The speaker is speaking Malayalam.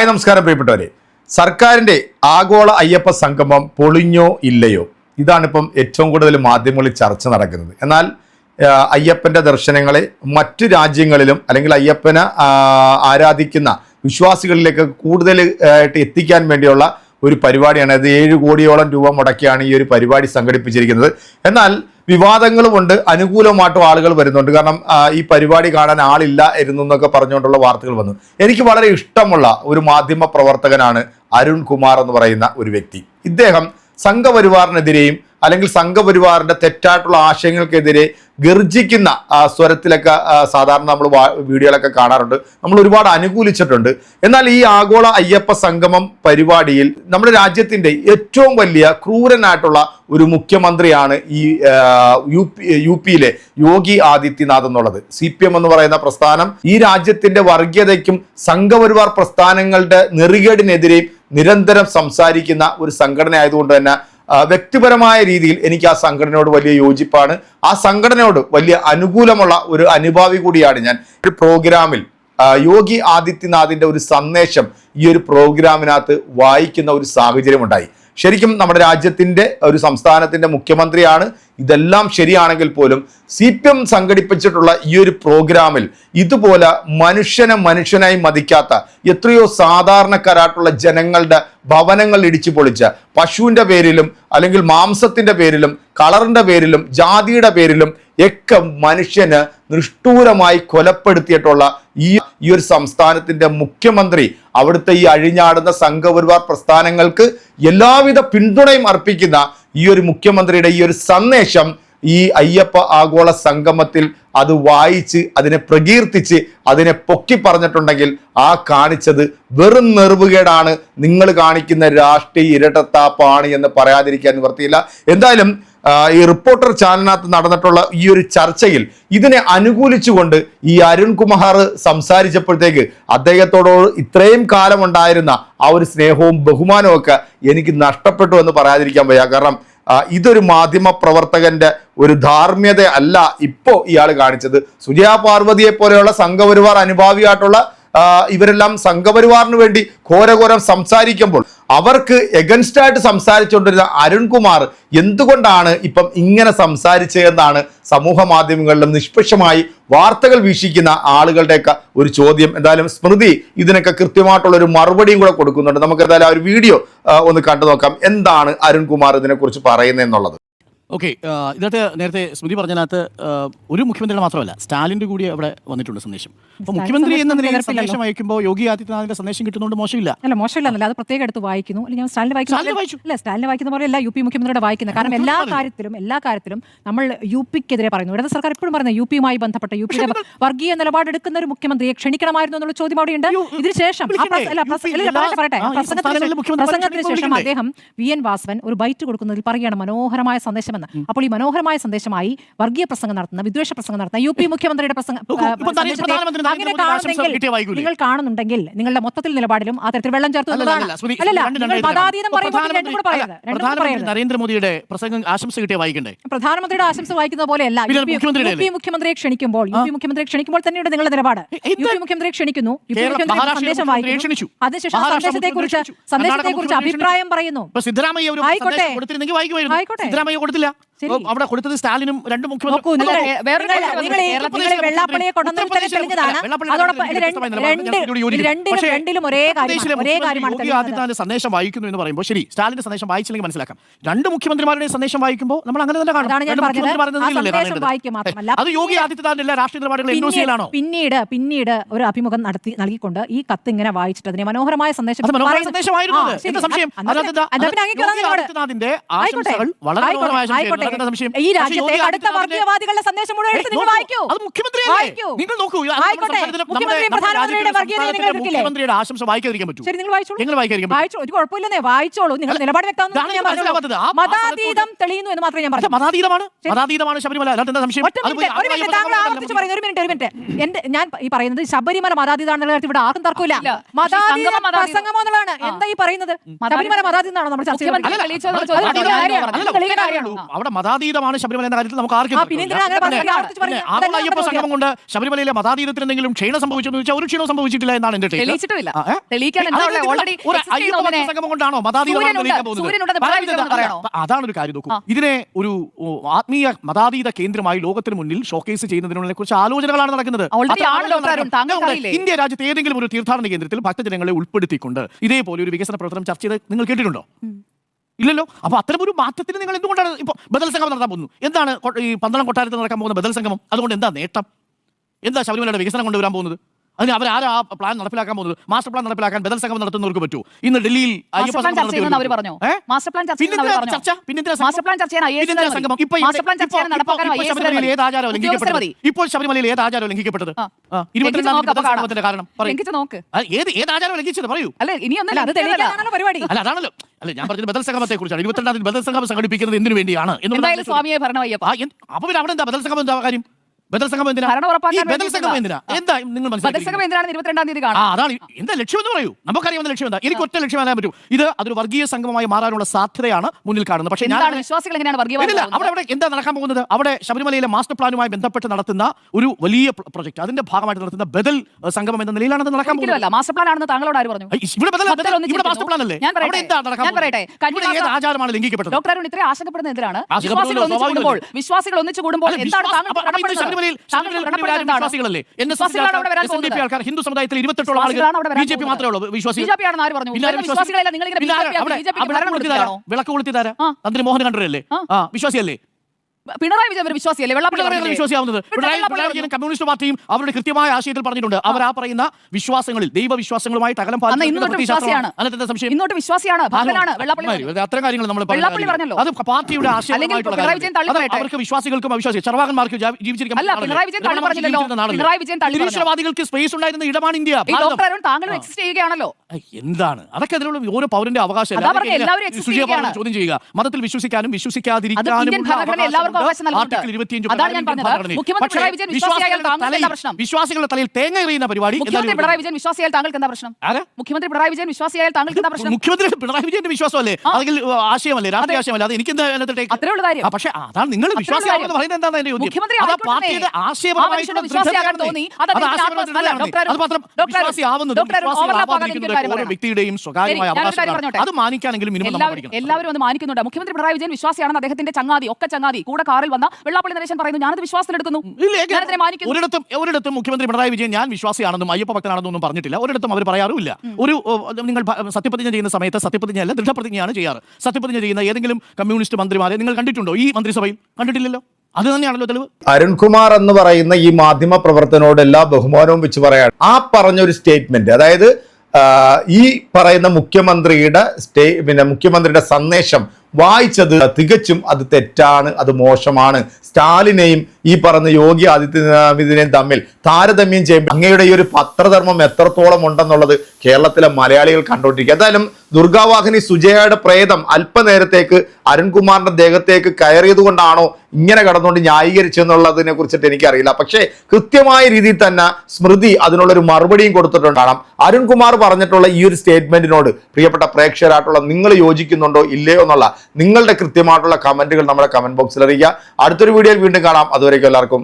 ഹായ് നമസ്കാരം പ്രിയപ്പെട്ടവരെ. സർക്കാരിന്റെ ആഗോള അയ്യപ്പ സംഗമം പൊളിഞ്ഞോ ഇല്ലയോ? ഇതാണിപ്പം ഏറ്റവും കൂടുതൽ മാധ്യമങ്ങളിൽ ചർച്ച നടക്കുന്നത്. എന്നാൽ അയ്യപ്പന്റെ ദർശനങ്ങളെ മറ്റു രാജ്യങ്ങളിലും അല്ലെങ്കിൽ അയ്യപ്പനെ ആരാധിക്കുന്ന വിശ്വാസികളിലേക്ക് കൂടുതൽ ആയിട്ട് എത്തിക്കാൻ വേണ്ടിയുള്ള ഒരു പരിപാടിയാണ്. അത് ഏഴ് കോടിയോളം രൂപ മുടക്കിയാണ് ഈ ഒരു പരിപാടി സംഘടിപ്പിച്ചിരിക്കുന്നത്. എന്നാൽ വിവാദങ്ങളുമുണ്ട് അനുകൂലമായിട്ടും ആളുകൾ വരുന്നുണ്ട്. കാരണം ഈ പരിപാടി കാണാൻ ആളില്ല എന്നൊക്കെ പറഞ്ഞുകൊണ്ടുള്ള വാർത്തകൾ വന്നു. എനിക്ക് വളരെ ഇഷ്ടമുള്ള ഒരു മാധ്യമ പ്രവർത്തകനാണ് അരുൺ കുമാർ എന്ന് പറയുന്ന ഒരു വ്യക്തി. ഇദ്ദേഹം സംഘപരിവാറിനെതിരെയും അല്ലെങ്കിൽ സംഘപരിവാറിന്റെ തെറ്റായിട്ടുള്ള ആശയങ്ങൾക്കെതിരെ ഗർജിക്കുന്ന സ്വരത്തിലൊക്കെ സാധാരണ നമ്മൾ വീഡിയോകളൊക്കെ കാണാറുണ്ട്. നമ്മൾ ഒരുപാട് അനുകൂലിച്ചിട്ടുണ്ട്. എന്നാൽ ഈ ആഗോള അയ്യപ്പ സംഗമം പരിപാടിയിൽ നമ്മുടെ രാജ്യത്തിന്റെ ഏറ്റവും വലിയ ക്രൂരനായിട്ടുള്ള ഒരു മുഖ്യമന്ത്രിയാണ് ഈ യു പി യു പിയിലെ യോഗി ആദിത്യനാഥ് എന്നുള്ളത്. സി പി എം എന്ന് പറയുന്ന പ്രസ്ഥാനം ഈ രാജ്യത്തിന്റെ വർഗീയതയ്ക്കും സംഘപരിവാർ പ്രസ്ഥാനങ്ങളുടെ നെറികേടിനെതിരെയും നിരന്തരം സംസാരിക്കുന്ന ഒരു സംഘടന ആയതുകൊണ്ട് തന്നെ വ്യക്തിപരമായ രീതിയിൽ എനിക്ക് ആ സംഘടനയോട് വലിയ യോജിപ്പാണ്. ആ സംഘടനയോട് വലിയ അനുകൂലമുള്ള ഒരു അനുഭാവി കൂടിയാണ് ഞാൻ. ഒരു പ്രോഗ്രാമിൽ യോഗി ആദിത്യനാഥിന്റെ ഒരു സന്ദേശം ഈ ഒരു പ്രോഗ്രാമിനകത്ത് വായിക്കുന്ന ഒരു സാഹചര്യം ഉണ്ടായി ശരിക്കും നമ്മുടെ രാജ്യത്തിന്റെ ഒരു സംസ്ഥാനത്തിന്റെ മുഖ്യമന്ത്രിയാണ്. ഇതെല്ലാം ശരിയാണെങ്കിൽ പോലും സി പി എം സംഘടിപ്പിച്ചിട്ടുള്ള ഈ ഒരു പ്രോഗ്രാമിൽ ഇതുപോലെ മനുഷ്യനെ മനുഷ്യനായി മതിക്കാത്ത എത്രയോ സാധാരണക്കാരായിട്ടുള്ള ജനങ്ങളുടെ ഭവനങ്ങൾ ഇടിച്ചു പൊളിച്ച പശുവിന്റെ പേരിലും അല്ലെങ്കിൽ മാംസത്തിന്റെ പേരിലും കളറിന്റെ പേരിലും ജാതിയുടെ പേരിലും ഒക്കെ മനുഷ്യന് നിഷ്ഠൂരമായി കൊലപ്പെടുത്തിയിട്ടുള്ള ഈ ഈ ഒരു സംസ്ഥാനത്തിന്റെ മുഖ്യമന്ത്രി അവിടുത്തെ ഈ അഴിഞ്ഞാടുന്ന സംഘപരിവാർ പ്രസ്ഥാനങ്ങൾക്ക് എല്ലാവിധ പിന്തുണയും അർപ്പിക്കുന്ന ഈ ഒരു മുഖ്യമന്ത്രിയുടെ ഈ ഒരു സന്ദേശം ഈ അയ്യപ്പ ആഗോള സംഗമത്തിൽ അത് വായിച്ച് അതിനെ പ്രകീർത്തിച്ച് അതിനെ പൊക്കി പറഞ്ഞിട്ടുണ്ടെങ്കിൽ ആ കാണിച്ചത് വെറും നെറുവുകേടാണ്. നിങ്ങൾ കാണിക്കുന്ന രാഷ്ട്രീയ ഇരട്ടത്താപ്പാണ് എന്ന് പറയാതിരിക്കാൻ നിവർത്തിയില്ല എന്തായാലും ഈ റിപ്പോർട്ടർ ചാനലിനകത്ത് നടന്നിട്ടുള്ള ഈ ഒരു ചർച്ചയിൽ ഇതിനെ അനുകൂലിച്ചുകൊണ്ട് ഈ അരുൺകുമാർ സംസാരിച്ചപ്പോഴത്തേക്ക് അദ്ദേഹത്തോട് ഇത്രയും കാലമുണ്ടായിരുന്ന ആ ഒരു സ്നേഹവും ബഹുമാനവും ഒക്കെ എനിക്ക് നഷ്ടപ്പെട്ടു എന്ന് പറയാതിരിക്കാൻ വയ്യ. കാരണം ഇതൊരു മാധ്യമ പ്രവർത്തകന്റെ ഒരു ധാർമ്മ്യത അല്ല ഇപ്പോ ഇയാൾ കാണിച്ചത്. സുജയാ പാർവതിയെ പോലെയുള്ള സംഘപരിവാർ അനുഭാവിയായിട്ടുള്ള ഇവരെല്ലാം സംഘപരിവാറിന് വേണ്ടി ഘോരഘോരം സംസാരിക്കുമ്പോൾ അവർക്ക് എഗൻസ്റ്റായിട്ട് സംസാരിച്ചുകൊണ്ടിരുന്ന അരുൺകുമാർ എന്തുകൊണ്ടാണ് ഇപ്പം ഇങ്ങനെ സംസാരിച്ചതെന്നാണ് സമൂഹ മാധ്യമങ്ങളിലും നിഷ്പക്ഷമായി വാർത്തകൾ വീക്ഷിക്കുന്ന ആളുകളുടെയൊക്കെ ഒരു ചോദ്യം. എന്തായാലും സ്മൃതി ഇതിനൊക്കെ കൃത്യമായിട്ടുള്ള ഒരു മറുപടിയും കൂടെ കൊടുക്കുന്നുണ്ട്. നമുക്ക് എന്തായാലും ആ ഒരു വീഡിയോ ഒന്ന് കണ്ടു നോക്കാം എന്താണ് അരുൺകുമാർ ഇതിനെക്കുറിച്ച് പറയുന്നത് എന്നുള്ളത് ഓക്കെ ഇതിനകത്ത് നേരത്തെ സ്മൃതി പറഞ്ഞതിനകത്ത് ഒരു മുഖ്യമന്ത്രിയുടെ മാത്രമല്ല സ്റ്റാലിന്റെ കൂടി അവിടെ വന്നിട്ടുണ്ട് സന്ദേശം. അപ്പോൾ മുഖ്യമന്ത്രി എന്ന നിലയിൽ സന്ദേശം അയക്കുമ്പോൾ യോഗി ആദിത്യനാഥിന്റെ സന്ദേശം കിട്ടുന്നതുകൊണ്ട് മോശമില്ല. അല്ല മോശമില്ല അത് പ്രത്യേകം എടുത്ത് വായിക്കുന്നു. അല്ലെങ്കിൽ ഞാൻ സ്റ്റാലിനെ വായിക്കുന്നു. അല്ല സ്റ്റാലിനെ വായിക്കുന്ന പോലെ അല്ല യു പി മുഖ്യമന്ത്രിയുടെ വായിക്കുന്നത്. കാരണം എല്ലാ കാര്യത്തിലും എല്ലാ കാര്യത്തിലും നമ്മൾ യു പിക്കെതിരെ പറയുന്നു. ഇടത് സർക്കാർ എപ്പോഴും പറയുന്നത് യു പിയുമായി ബന്ധപ്പെട്ട യു പിയുടെ വർഗീയ നിലപാടെടുക്കുന്ന ഒരു മുഖ്യമന്ത്രിയെ ക്ഷണിക്കണമായിരുന്നു എന്നുള്ള ചോദ്യം അവിടെയുണ്ട്. ഉണ്ട് ഇതിന് ശേഷം ആ വിളിക്കണ്ടേ? പ്രസ- അല്ല, യു പ്രസ- പറയട്ടെ, പ്രസംഗത്തിന് ശേഷം-? അദ്ദേഹം വി എൻ വാസവൻ ഒരു ബൈറ്റ് കൊടുക്കുന്നതിൽ പറയുകയാണ് മനോഹരമായ സന്ദേശമെന്ന് അപ്പോൾ ഈ മനോഹരമായ സന്ദേശമായി വർഗീയ പ്രസംഗം നടത്തുന്ന വിദ്വേഷ പ്രസംഗം നടത്തുന്ന യു പി മുഖ്യമന്ത്രിയുടെ പ്രസംഗം അങ്ങനെ കാണുന്നെങ്കിൽ? നിങ്ങൾ കാണുന്നുണ്ടെങ്കിൽ നിങ്ങളുടെ മൊത്തത്തിൽ നിലപാടിലും ആ തരത്തിൽ വെള്ളം ചേർത്ത് നരേന്ദ്രമോദിയുടെ പ്രസംഗം ആശംസ കിട്ടിയ വായിക്കണ്ടേ പ്രധാനമന്ത്രിയുടെ ആശംസ വായിക്കുന്ന പോലെയല്ല. അല്ല യു പി- മുഖ്യമന്ത്രിയെ ക്ഷണിക്കുമ്പോൾ യു പി മുഖ്യമന്ത്രിയെ ക്ഷണിക്കുമ്പോൾ തന്നെയുണ്ട് നിങ്ങളുടെ നിലപാട്. യു പി മുഖ്യമന്ത്രിയെ ക്ഷണിക്കുന്നു. യു പി മുഖ്യമന്ത്രി സന്ദേശം വായിക്കുന്നു. അതിനുശേഷം സന്ദേശത്തെ കുറിച്ച് സന്ദേശത്തെ കുറിച്ച് അഭിപ്രായം പറയുന്നു. ആയിക്കോട്ടെ. ആയിക്കോട്ടെ. സിദ്ധരാമയ്യ കൊടുത്തില്ല. ശരി. ഓ, അവിടെ കൊടുത്തത് സ്റ്റാലിനും രണ്ട് മുഖ്യമന്ത്രി സന്ദേശം വായിക്കുന്നു എന്ന് പറയുമ്പോൾ ശരി സ്റ്റാലിന്റെ സന്ദേശം വായിച്ചില്ലെങ്കിൽ മനസ്സിലാക്കാം. രണ്ട് മുഖ്യമന്ത്രിമാരുടെ സന്ദേശം വായിക്കുമ്പോൾ നമ്മൾ അങ്ങനെ തന്നെ കാണും. അത് യോഗി ആദിത്യനാഥിന്റെ എല്ലാ രാഷ്ട്രീയ നിലപാടുകളും പിന്നീട് പിന്നീട് ഒരു അഭിമുഖം നടത്തി നൽകിക്കൊണ്ട് ഈ കത്ത് ഇങ്ങനെ വായിച്ചിട്ട് അതിനെ മനോഹരമായ സന്ദേശം. സന്ദേശമായിരുന്നു ആയിക്കോട്ടെ. ആയിക്കോട്ടെ. സംശയം. ഈ പക്ഷേ രാജ്യത്തെ കടുത്ത വർഗീയവാദികളുടെ സന്ദേശം മുഴുവൻ എടുത്ത് നിങ്ങൾ വായിക്കൂ. അത് മുഖ്യമന്ത്രി വായിക്കൂ. നിങ്ങൾ നോക്കൂ ആയിക്കോട്ടെ. പ്രധാനമന്ത്രിയുടെ നിങ്ങൾ സംസ്ഥാനത്തിലെ മുഖ്യമന്ത്രിയുടെ ആശംസ വായിക്കാതിരിക്കാൻ പറ്റൂ. ശരി നിങ്ങൾ വായിച്ചോളൂ. നിങ്ങൾ വായിക്കാതിരിക്കാൻ പറ്റും വായിച്ചോ ഒരു കുഴപ്പമില്ലെന്നേ വായിച്ചോളൂ. നിങ്ങൾ നിലപാട് വ്യക്തമാണെന്ന് മതാതീതം തെളിയുന്നു എന്ന് മാത്രമേ ഞാൻ പറഞ്ഞു. മതാതീതമാണ്. മതാതീതമാണ് ശബരിമല. അല്ലാതെ എന്താ സംശയം? താങ്കൾ ആവർത്തിച്ച് പറയുന്നു. ഒരു മിനിറ്റ് ഒരു മിനിറ്റ്. എന്റെ ഞാൻ ഈ പറയുന്നത് ശബരിമല മതാതീതാണെന്നുള്ള കാര്യത്തിൽ ഇവിടെ ആർക്കും തർക്കമില്ല. ഇല്ല. മതാതീത മതാതീതം. പ്രസംഗമോ എന്നുള്ളതാണ്. എന്താ ഈ പറയുന്നത്? ശബരിമല മതാതീതാണോ നമ്മൾ ചർച്ച മുഖ്യമന്ത്രി ചെയ്യുന്നത്? മതാതീതമാണ് ശബരിമല എന്ന കാര്യത്തിൽ നമുക്ക് ആർക്കും? ആഗോള അയ്യപ്പ സംഗമം കൊണ്ട് ശബരിമലയിലെ മതാതീതത്തിന് എന്തെങ്കിലും ക്ഷീണം സംഭവിച്ചെന്ന് ചോദിച്ചാൽ ഒരു ക്ഷീണം സംഭവിച്ചിട്ടില്ല എന്നാണ് എന്റെ സംഗമം കൊണ്ടാണോ അതാണ് ഒരു കാര്യം നോക്കൂ. ഇതിനെ ഒരു ആത്മീയ മതാതീത കേന്ദ്രമായി ലോകത്തിന് മുന്നിൽ ഷോക്കേസ് ചെയ്യുന്നതിനെ കുറച്ച് ആലോചനകളാണ് നടക്കുന്നത്? ഇന്ത്യ രാജ്യത്ത് ഏതെങ്കിലും ഒരു തീർത്ഥാടന കേന്ദ്രത്തിൽ ഭക്തജനങ്ങളെ ഉൾപ്പെടുത്തിക്കൊണ്ട് ഇതേപോലെ ഒരു വികസന പ്രവർത്തനം ചർച്ച ചെയ്ത് നിങ്ങൾ കേട്ടിട്ടുണ്ടോ? ഇല്ലല്ലോ? അപ്പൊ അത്തരം ഒരു മാറ്റത്തിന് നിങ്ങൾ എന്തുകൊണ്ടാണ് ഇപ്പോൾ ബദൽ സംഗമം നടത്താൻ പോകുന്നു എന്താണ് ഈ പന്തളം കൊട്ടാരത്തിൽ നടക്കാൻ പോകുന്ന ബദൽ സംഗമം? അതുകൊണ്ട് എന്താ നേട്ടം? എന്താ ശബരിമലയുടെ വികസനം കൊണ്ടുവരാൻ പോകുന്നത്? അതിന് അവർ ആരാ ആ പ്ലാൻ നടപ്പിലാക്കാൻ പോകുന്നത്? മാസ്റ്റർ പ്ലാൻ നടപ്പിലാക്കാൻ ബദൽ സംഗമം നടത്തുന്നവർക്ക് പറ്റൂ. ഇന്ന് ഡൽഹിയിൽ? ഇപ്പൊ ഇപ്പൊ- ഇപ്പൊ ഇപ്പോൾ ശബരിമലയിൽ ഏത് ആചാരം ലംഘിക്കപ്പെട്ടത്? ആ. ആ, ഇരുപത്തിരണ്ടാം നോക്ക് അപ്പൊ തീയതി കാണാം. സംഗമത്തിന്റെ കാരണം പറയൂ. ഏത് ഏത് ആചാരം ലംഘിച്ചത് പറയൂ. അല്ല ഇനിയൊന്നും അത് ലംഘിക്കുന്നതല്ല. പരിപാടി. അല്ല അതാണല്ലോ. അല്ല ഞാൻ പറഞ്ഞത് ബദൽ സംഗമത്തെ കുറിച്ചാണ് ഇരുപത്തിരണ്ടാം തീയതി ബദൽ സംഗമം സംഘടിപ്പിക്കുന്നത് എന്തിനു വേണ്ടിയാണ്? ചോദ്യം. സ്വാമിയെ ഭരണമയ്യപ്പ. അപ്പൊ പിന്നെ അവിടെ എന്താ? ബദൽ സംഗമം എന്താ കാര്യം? ബദൽ സംഗമം എന്തിനാ? ഭരണം ഉറപ്പാക്കാൻ ബദൽ സംഗമം എന്തിനാ? എന്താ നിങ്ങൾ ബദൽ സംഘം എന്തിനാണ് ഇരുപത്തിരണ്ടാം തീയതി കാണാം അതാണ്. എന്താ ലക്ഷ്യം എന്ന് പറയൂ. നമുക്കറിയാവുന്ന ലക്ഷ്യം എന്താ? എനിക്ക് ഒറ്റ ലക്ഷ്യം പറ്റൂ. ഇത് അതൊരു വർഗീയ സംഗമമായി മാറാനുള്ള സാധ്യതയാണ് മുന്നിൽ കാണുന്നത്. പക്ഷേ ഞാൻ വിശ്വാസികൾ എങ്ങനെയാണ് വർഗീയ അവിടെ അവിടെ എന്താ നടക്കാൻ പോകുന്നത്? അവിടെ ശബരിമലയിലെ മാസ്റ്റർ പ്ലാനുമായി ബന്ധപ്പെട്ട് നടത്തുന്ന ഒരു വലിയ പ്രൊജക്ട് അതിന്റെ ഭാഗമായിട്ട് നടത്തുന്ന ബദൽ സംഗമം എന്ന നിലയിലാണ് അത് നടക്കാൻ പോകുന്നത്. മാസ്റ്റർ പ്ലാൻ ആണെന്ന് താങ്കളോട് ആര് പറഞ്ഞു? ഇവിടെ ബദൽ ഇവിടെ മാസ്റ്റർ പ്ലാൻ അല്ലേ അവിടെ എന്താ നടക്കാൻ പറയട്ടെ. ആചാരമാണ് ലംഘിക്കപ്പെട്ടത്? ഡോക്ടർ അരുൺ ഇത്രയും ആശങ്കപ്പെടുന്നത് എന്തിനാണ്? വിശ്വാസികൾ ഒന്നിച്ചു കൂടുമ്പോൾ എന്താണ് താങ്കൾ ശബരിമലയിൽ ശബരിമലയിൽ കൂടി വരാൻ വിശ്വാസികളല്ലേ? എൻ എസ് വരാൻ എസ് എൻ ഡി പി ആൾക്കാർ ഹിന്ദു സമുദായത്തിൽ ഇരുപത്തെട്ടോളം ആളുകൾ ബി ജെ പി മാത്രമേ ഉള്ളൂ. വിശ്വാസി? വിളക്ക് ആ. തന്ത്രി മോഹൻ കണ്ടൂരല്ലേ ആ. ആ വിശ്വാസിയല്ലേ? പിണറായി വിജയൻ ഒരു വിശ്വാസിയല്ലേ? വെള്ളാപ്പള്ളി? വിശ്വാസിയാവുന്നത്. പിണറായി പിണറായി വിജയൻ കമ്മ്യൂണിസ്റ്റ് പാർട്ടിയും അവരുടെ കൃത്യമായ ആശയത്തിൽ പറഞ്ഞിട്ടുണ്ട്. അവർ ആ പറയുന്ന വിശ്വാസങ്ങളിൽ ദൈവവിശ്വാസങ്ങളുമായി തകലം ഇന്നോട്ട് വിശ്വാസിയാണ്. അത്തരം കാര്യങ്ങൾ നമ്മൾ. അത് പാർട്ടിയുടെ. അവർക്ക് വിശ്വാസികൾക്കും അവിശ്വാസി ചർവാകന്മാർക്ക് ജീവിച്ചിരിക്കാം അല്ല, പിണറായി വിജയൻ തള്ളി പറഞ്ഞല്ലോ. പിണറായി വിജയൻ തള്ളി പറഞ്ഞു. നിരീശ്വരവാദികൾക്ക് സ്പേസ് ഉണ്ടായിരുന്ന ഇടമാണ് ഇന്ത്യ. താങ്കളും എക്സിസ്റ്റ് ചെയ്യുകയാണല്ലോ. എന്താണ്? അതൊക്കെ അതിലുള്ള ഓരോ പൗരന്റെ അവകാശം അതാ പറഞ്ഞെ, എല്ലാവരും എക്സിസ്റ്റ് ചെയ്യുകയാണ്. ചോദ്യം ചെയ്യുക. മതത്തിൽ വിശ്വസിക്കാനും വിശ്വസിക്കാതിരിക്കാനും ഇന്ത്യൻ ഭരണഘടന എല്ലാവർക്കും അവകാശം നൽകുന്നുണ്ട്. ആർട്ടിക്കിൾ 25 അതാണ് ഞാൻ പറഞ്ഞത്. മുഖ്യമന്ത്രി പിണറായി വിജയൻ വിശ്വാസിയായാൽ വിശ്വാസികളുടെ തലയിൽ- തേങ്ങ എറിയുന്ന പരിപാടി മുഖ്യമന്ത്രി പിണറായി വിജയൻ താങ്കൾക്ക് എന്താ പ്രശ്നം? മുഖ്യമന്ത്രി പിണറായി വിജയൻ താങ്കൾക്ക് എന്താ പ്രശ്നം? മുഖ്യമന്ത്രി പിണറായി വിജയന്റെ വിശ്വാസമല്ലേ? അല്ലെങ്കിൽ ആശയമല്ലേ? രാഷ്ട്രീയ ആശയമല്ലേ? അത് എനിക്ക് അത്രേ ഉള്ള കാര്യം. പക്ഷേ അതാണ് നിങ്ങൾ വിശ്വാസിയാണെന്ന് പറയുന്നത് എന്താണ് എന്റെ മുഖ്യമന്ത്രി അത് പാർട്ടിയുടെ ആ ആശയപരമായിട്ടുള്ള വിശ്വാസിയാകാൻ തോന്നി. ഓരോ വ്യക്തിയുടെയും സ്വകാര്യമായ. അത് മാനിക്കാനെങ്കിലും മിനിമം എല്ലാവരും ഒന്ന് മാനിക്കുന്നുണ്ട്. മുഖ്യമന്ത്രി പിണറായി വിജയൻ വിശ്വാസിയാണെന്ന് അദ്ദേഹത്തിന്റെ ചങ്ങാതി ഒക്കെ ചങ്ങാതി കൂടെ കാറിൽ വന്ന വെള്ളാപ്പള്ളി നരേശൻ പറയുന്നു ഞാനത് വിശ്വാസത്തിലെടുക്കുന്നു. ഒരിടത്തും ഒരിടത്തും മുഖ്യമന്ത്രി പിണറായി വിജയൻ ഞാൻ വിശ്വാസിയാണെന്നും അയ്യപ്പ ഭക്തനാണെന്നും ഒന്നും പറഞ്ഞിട്ടില്ല. ഒരിടത്തും അവർ പറയാറുമില്ല. ഒരു നിങ്ങൾ സത്യപ്രതിജ്ഞ ചെയ്യുന്ന സമയത്ത് സത്യപ്രതിജ്ഞ അല്ല ദൃഢപ്രതിജ്ഞയാണ് ചെയ്യാറ്. സത്യപ്രതിജ്ഞ ചെയ്യുന്ന ഏതെങ്കിലും കമ്മ്യൂണിസ്റ്റ് മന്ത്രിമാരെ നിങ്ങൾ കണ്ടിട്ടുണ്ടോ? ഈ മന്ത്രിസഭയിൽ കണ്ടിട്ടില്ലല്ലോ? അത് തന്നെയാണല്ലോ തെളിവ്. അരുൺകുമാർ എന്ന് പറയുന്ന ഈ മാധ്യമ പ്രവർത്തനോട് എല്ലാ ബഹുമാനവും വെച്ച് പറയാണ് ആ പറഞ്ഞൊരു സ്റ്റേറ്റ്മെന്റ് അതായത് ഈ പറയുന്ന മുഖ്യമന്ത്രിയുടെ സ്റ്റേ പിന്നെ മുഖ്യമന്ത്രിയുടെ സന്ദേശം വായിച്ചത് തികച്ചും അത് തെറ്റാണ് അത് മോശമാണ്. സ്റ്റാലിനെയും ഈ പറഞ്ഞ യോഗി ആദിത്യനാഥിനെയും തമ്മിൽ താരതമ്യം ചെയ്യുമ്പോൾ അങ്ങയുടെ ഈ ഒരു പത്രധർമ്മം എത്രത്തോളം ഉണ്ടെന്നുള്ളത് കേരളത്തിലെ മലയാളികൾ കണ്ടുകൊണ്ടിരിക്കുക. എന്തായാലും ദുർഗാവാഹിനി സുജയയുടെ പ്രേതം അല്പനേരത്തേക്ക് അരുൺകുമാറിന്റെ ദേഹത്തേക്ക് കയറിയത് കൊണ്ടാണോ ഇങ്ങനെ കടന്നുകൊണ്ട് ന്യായീകരിച്ചെന്നുള്ളതിനെ കുറിച്ചിട്ട് എനിക്കറിയില്ല. പക്ഷേ കൃത്യമായ രീതിയിൽ തന്നെ സ്മൃതി അതിനുള്ളൊരു മറുപടിയും കൊടുത്തിട്ടുണ്ടാകണം അരുൺകുമാർ പറഞ്ഞിട്ടുള്ള ഈ ഒരു സ്റ്റേറ്റ്മെന്റിനോട് പ്രിയപ്പെട്ട പ്രേക്ഷകരായിട്ടുള്ള നിങ്ങൾ യോജിക്കുന്നുണ്ടോ ഇല്ലയോ എന്നുള്ള നിങ്ങളുടെ കൃത്യമായിട്ടുള്ള കമന്റുകൾ നമ്മുടെ കമന്റ് ബോക്സിൽ അറിയിക്കുക. അടുത്തൊരു വീഡിയോയിൽ വീണ്ടും കാണാം. അതുവരേക്കും എല്ലാവർക്കും